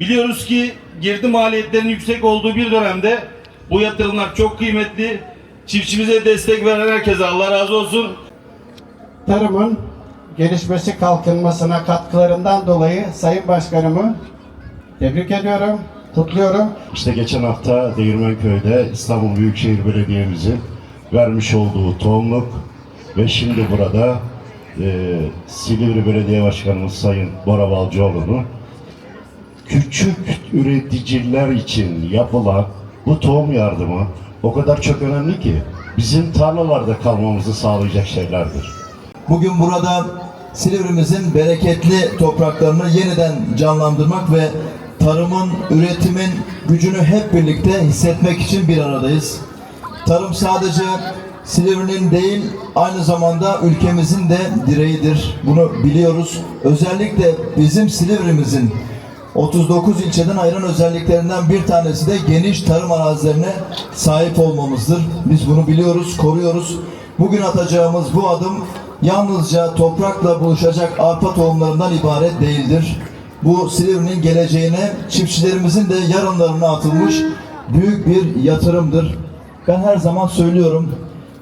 Biliyoruz ki girdi maliyetlerinin yüksek olduğu bir dönemde bu yatırımlar çok kıymetli. Çiftçimize destek veren herkese Allah razı olsun. Tarımın gelişmesi kalkınmasına katkılarından dolayı Sayın Başkanımı tebrik ediyorum, kutluyorum. İşte geçen hafta Değirmenköy'de İstanbul Büyükşehir Belediye'mizin vermiş olduğu tohumluk ve şimdi burada e, Silivri Belediye Başkanımız Sayın Bora Balcıoğlu'nu küçük üreticiler için yapılan bu tohum yardımı o kadar çok önemli ki bizim tarlalarda kalmamızı sağlayacak şeylerdir. Bugün burada Silivrimizin bereketli topraklarını yeniden canlandırmak ve tarımın, üretimin gücünü hep birlikte hissetmek için bir aradayız. Tarım sadece Silivri'nin değil, aynı zamanda ülkemizin de direğidir. Bunu biliyoruz. Özellikle bizim Silivri'mizin 39 ilçeden ayıran özelliklerinden bir tanesi de geniş tarım arazilerine sahip olmamızdır. Biz bunu biliyoruz, koruyoruz. Bugün atacağımız bu adım yalnızca toprakla buluşacak arpa tohumlarından ibaret değildir. Bu Silivri'nin geleceğine, çiftçilerimizin de yarınlarına atılmış büyük bir yatırımdır. Ben her zaman söylüyorum,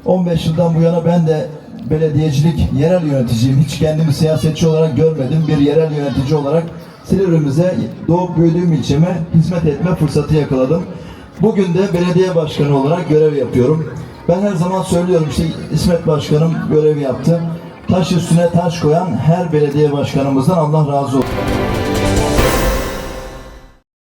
15 yıldan bu yana ben de belediyecilik, yerel yöneticiyim. Hiç kendimi siyasetçi olarak görmedim. Bir yerel yönetici olarak Silivri'mize doğup büyüdüğüm ilçeme hizmet etme fırsatı yakaladım. Bugün de belediye başkanı olarak görev yapıyorum. Ben her zaman söylüyorum işte İsmet Başkanım görev yaptı. Taş üstüne taş koyan her belediye başkanımızdan Allah razı olsun.